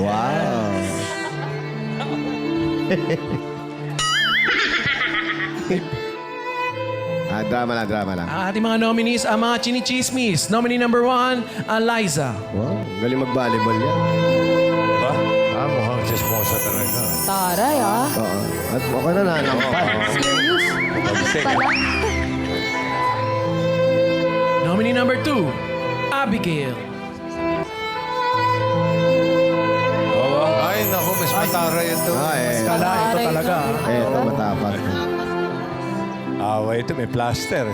Wow. ah, drama lang, drama lang. Ang ating mga nominees, ang mga chinichismis. Nominee number one, Eliza. Wow, galing mag-volleyball yan. Ba? Ah, mukhang sismosa talaga. Taray, ah. Oo. At okay na nanangpan. Serious. Pabsing. Pala. Nominee number two, Abigail. Matara ito. Ah, eh. Kala ito talaga. ah. Eh, ito matapang. Awa ito, may plaster.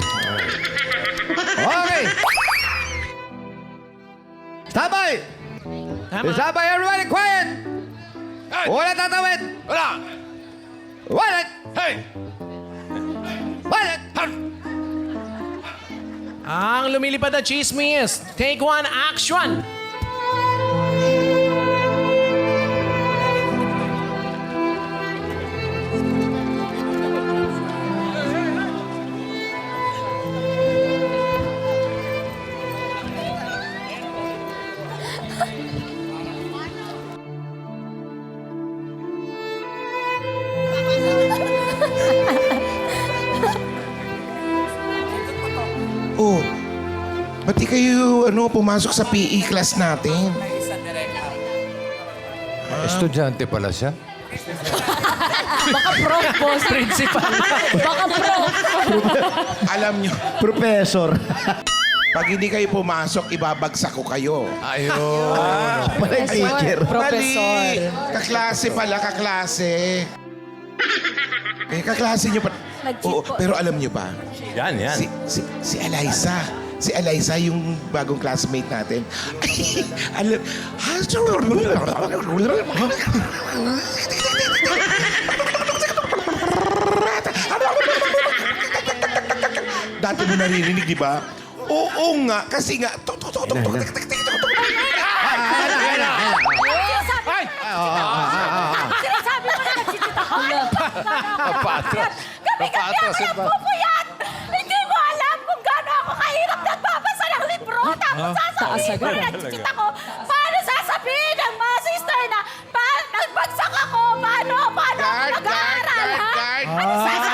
Okay! Sabay! Tama. Sabay, everybody, quiet! Wala tatawid! Wala! Wala! Hey! Wala! Ang lumilipad na chismis. Take one, action! Ba't di kayo ano, pumasok sa PE class natin? Estudyante pala siya. Baka prof, boss. Principal. Baka prof. Alam nyo, Professor. pag hindi kayo pumasok, ibabagsak ko kayo. Ayun. Parang teacher. Professor. Mali. Kaklase pala, kaklase. Eh, kaklase nyo pa. Oo, pero alam nyo ba, Yan, yan. si, si, si Eliza, si Eliza, yung bagong classmate natin, ay, alam, Dati mo naririnig, di ba? Oo nga, kasi nga, tuk, tuk, tuk, tuk, tuk, tuk, tuk, tuk, tuk, tuk. Sinasabi mo na. Gabi-gabi ako. iba. nagpupuyat. Hindi mo alam kung gaano ako kahirap nagbabasa ng libro. Tapos taas sasabihin mo agad. na ako. Paano sasabihin ng mga sister na pa, nagbagsak ako? Paano? Paano ako Guard, mag-aaral, guard, ha? guard, Ano sasabihin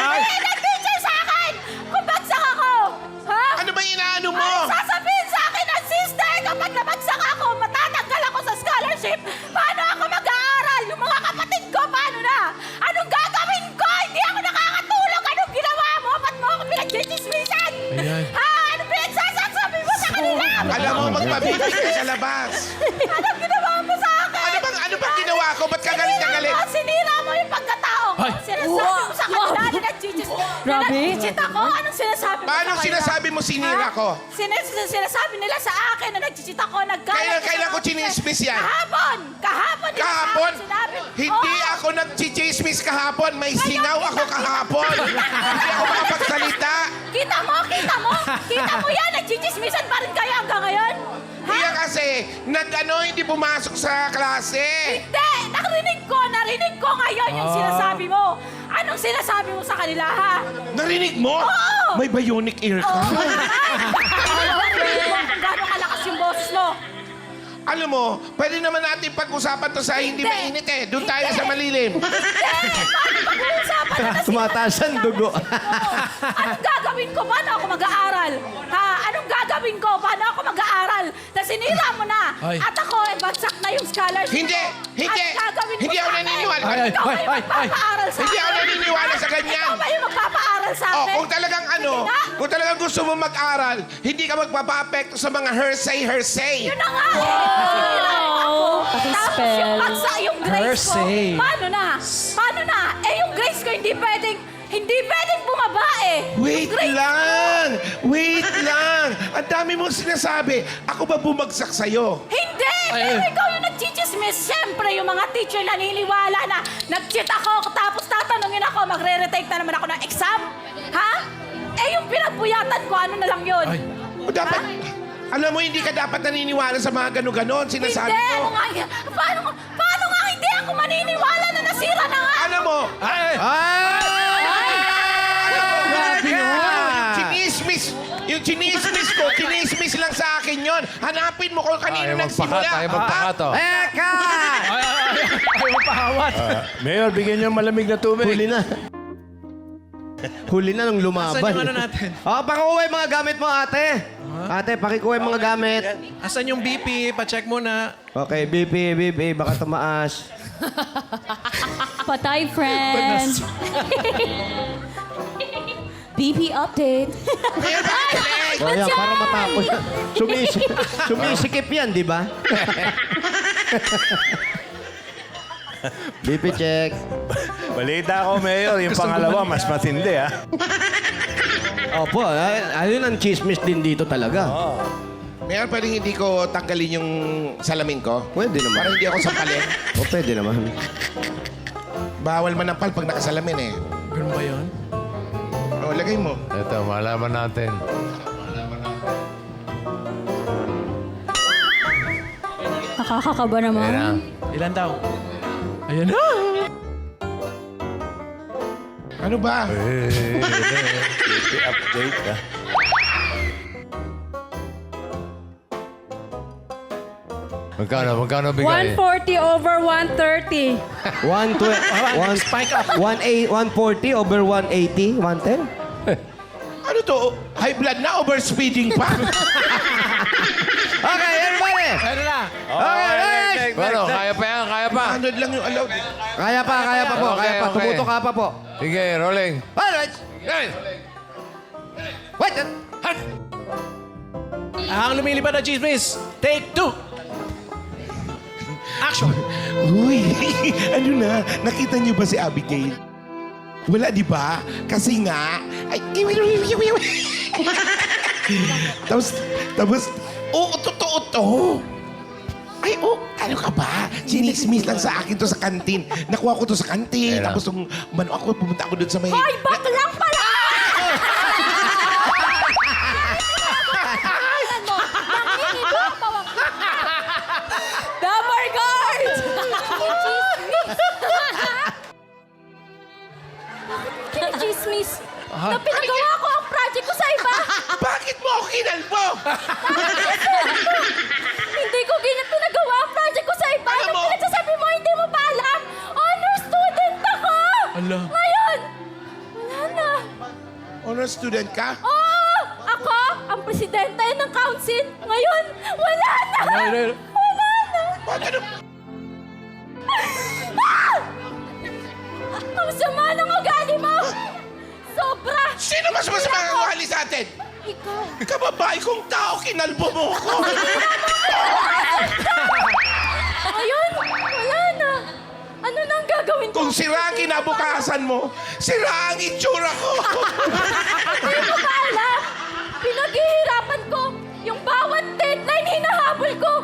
na Grabe. nag-cheat ako. Anong sinasabi mo Paano sa kanila? sinasabi mo sinira Ha? ko? Sinas sinasabi nila sa akin na nag-cheat ako, nagkalat. Kailan- kailan ko chinismis yan? Kahapon! Kahapon! nila sa Kahapon? Sinabi. Hindi Oo. ako nagchichismis kahapon. May singaw ako kahapon. Hindi ako makapagsalita. Kita mo, kita mo! Kita mo yan! Nagchichismisan pa rin kayo hanggang ngayon? Ha? Kasi, nag-ano, hindi pumasok sa klase. Hindi! Narinig ko! Narinig ko ngayon yung Ah. sinasabi mo! Anong sinasabi mo sa kanila, ha? Narinig mo? Oo. May bionic ear ka. Oh, Ay! Narinig mo gaano kalakas yung boses mo! Alam mo, pwede naman natin pag-usapan to sa hindi Hindi. mainit eh. Doon tayo sa malilim. Paano pag-uusapan na kasi Tumataas ang dugo. Anong gagawin ko? Paano ako mag-aaral? Ha? Anong gagawin ko? Paano ako mag-aaral? Tapos sinira mo na. Ay. At ako, eh, bagsak na yung scholarship Hindi! ko. Hindi! Gagawin Hindi sa ako akin? naniniwala. Ay, ay, Ikaw ay, ay, ay. magpapaaral sa Hindi akin? ako naniniwala sa ganyan. Ikaw ba yung magpapaaral sa Oh, akin? kung talagang ano, kung talagang gusto mo mag-aral, hindi ka magpapa-apekto sa mga hearsay, hearsay. Yun na nga eh. Sinira ako. Tapos yung bagsak yung grades ko. Paano na? Paano na? Eh yung grades ko hindi pwedeng, hindi pwedeng eh. Wait grades lang! Wait lang! Ang dami mong sinasabi. Ako ba bumagsak sa'yo? Hindi! Ay, Pero ay. ikaw yung nagchichismis. Siyempre, yung mga teacher naniniwala na nag-cheat ako, tapos tatanungin ako, magre-retake na naman ako ng exam. Ha? Eh, yung pinagbuyatan ko, ano na lang yun? Ay. O dapat, alam mo, hindi ka dapat naniniwala sa mga gano'n-ganon. Sinasabi hindi! ko. Ano nga, paano, paano nga hindi ako maniniwala na nasira na nga? Alam mo, Ay! Ay! Naman. chinismis, Yung chinismis ko, chinismis lang sa akin yon. Hanapin mo kung kanino Ayaw magpakat, nagsimula. ayaw magpakat, oh. Eka! Ay, ay, ay, ay, mapahawat. Mayor, bigyan niyo ng malamig na tubig. Huli na. Huli na nung Saan lumaban. yung ano natin? Oh, pakikuha yung mga gamit mo, ate. Ate, pakikuha yung mga gamit. Asan yung BP? Pa-check mo na. Okay, BP, BP, baka tumaas. Patay, friend. BP update. O yan, para matapos. Sumis sumisikip yan, di ba? BP check. Balita ko, Mayor, yung pangalawa, mas matindi, ha? Opo, ay- ayun ang chismis din dito talaga. Mayor, pwedeng hindi ko tanggalin yung salamin ko? Pwede naman. Para hindi ako sampalin. O, pwede naman. Bawal manampal pag nakasalamin eh. Ganun ba yun? O, lagay mo. Ito, malaman natin. Nakakakaba Ayan na. naman. Ilan daw? Ayan na. Ano ba? update, ha? Magkano, magkano bigay? 140 over 130. One twe- one, Spike up. one eight- 140 over 180, 110? High blood na? Overspeeding pa? Okay, everybody! Ano na? Okay, next! Pero, kaya pa yan, kaya pa. 100 lang yung allowed. Kaya pa, kaya pa po, Okay, kaya pa. okay. Tumuto ka pa po. Sige, rolling. Alright! Wait! Ang lumilipad na chismis. Take two. Action. Uy, ano na? Nakita niyo ba si Abigail? Wala, di ba? Kasi nga... Ay, tapos, tapos, oo, totoo to. Ay, oh, ano ka ba? Sinismis lang sa akin to sa kantin. Nakuha ko to sa kantin. Tapos nung mano ako, pumunta ako doon sa may... Hoy, baklang pala! Ala. Ngayon, wala na. Honor student ka? Oo! Ako, ang presidente ng council. Ngayon, wala na! Wala na! Bakit ano? Ah! Ang sama ng ugali mo! Sobra! Sino mas masama ang ugali sa atin? Ikaw. Kababae kong tao, kinalbo mo ako. Ngayon, wala na. Ano nang gagawin ko? Kung sira ang kinabukasan mo, sira ang itsura ko. Hindi mo ba alam? Pinaghihirapan ko yung bawat deadline hinahabol ko.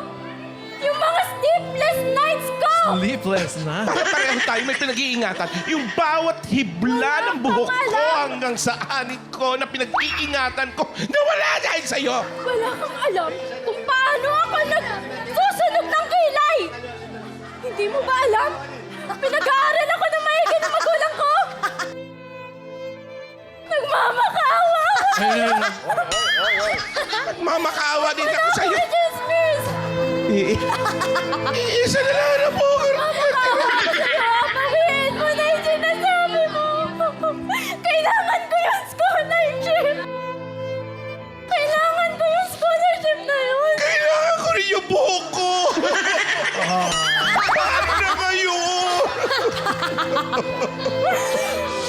Yung mga sleepless nights ko. Sleepless na. Para pareho tayo may pinag-iingatan. Yung bawat hibla ng buhok ko hanggang sa anit ko na pinag-iingatan ko, nawala dahil sa'yo. Wala kang alam kung paano ako nagsusunog ng kilay. Hindi mo ba alam? Pinag-aaral ako ng maigi ng magulang ko. Nagmamakaawa ako. Ayun, Mamakaawa din ako sa'yo. Ako, Chismis. Iisa na lang na po.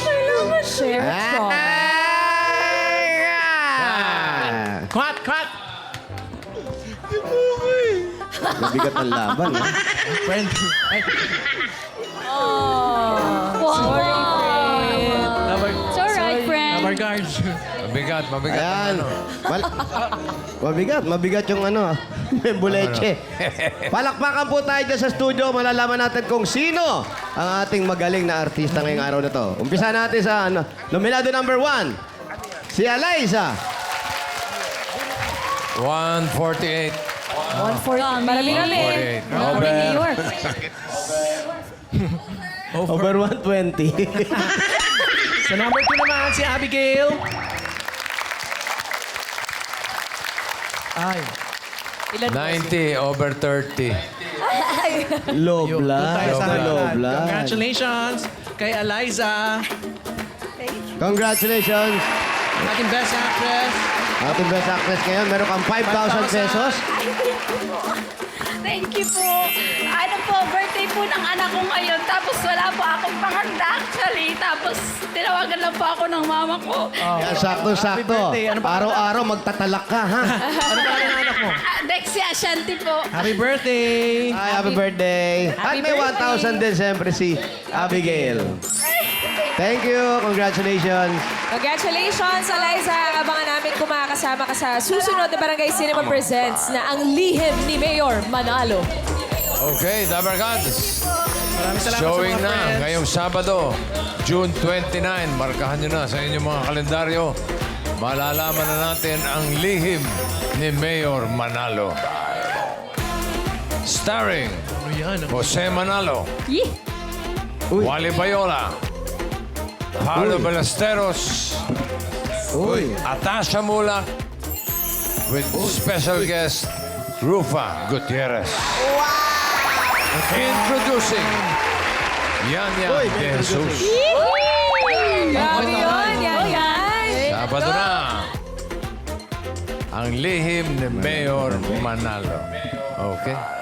Kailangan Share strong. Cut, cut. Mabigat ang laban. ha? Friend. Ay, Sorry, friend. number, It's alright, friend. number guard. Mabigat, mabigat. Ayan. Mal- mabigat, mabigat yung ano, membuleche. Palakpakan po tayo dyan sa studio. Malalaman natin kung sino ang ating magaling na artista ngayong araw na to. Umpisa natin sa ano, nominado number one, si Eliza. 148. 140. Marami kami. 48. Marami Over. New York. Over 120. Sa number two naman, si Abigail. Ay. Ilan po? 90 over 30. Low blood. Congratulations kay Eliza. Congratulations. Ating best actress. Ating best actress ngayon, meron kang 5,000 pesos. Thank you po. Ano po, birthday po ng anak ko ngayon. Tapos wala po akong panganda actually. Tapos tinawagan lang po ako ng mama ko. Yan, sakto-sakto. Birthday. Ano pa- Araw-araw magtatalak ka, ha? Ano pa ng anak mo? Ah, Dexia Ashanti po. Happy birthday! Hi, happy birthday. At Happy may birthday. 1,000 din siyempre si Abigail. Thank you. Congratulations. Congratulations, Eliza. Abangan namin kung makakasama ka sa susunod na Barangay Cinema Presents na ang lihim ni Mayor Manalo. Okay, Dabber Gods. Maraming salamat Showing sa mga na friends. ngayong Sabado, June 29. Markahan nyo na sa inyong mga kalendaryo. Malalaman na natin ang lihim ni Mayor Manalo. Starring Ano yan? Jose Manalo, Yee! Wally Bayola, Paolo Ballesteros, Uy. Atasha Mulak, with special guest Rufa Gutierrez. Introducing Yanya Uy, De may Jesus. Grabe yun, yan, yan. Sabado na. Ang lihim ni Mayor Manalo. Okay?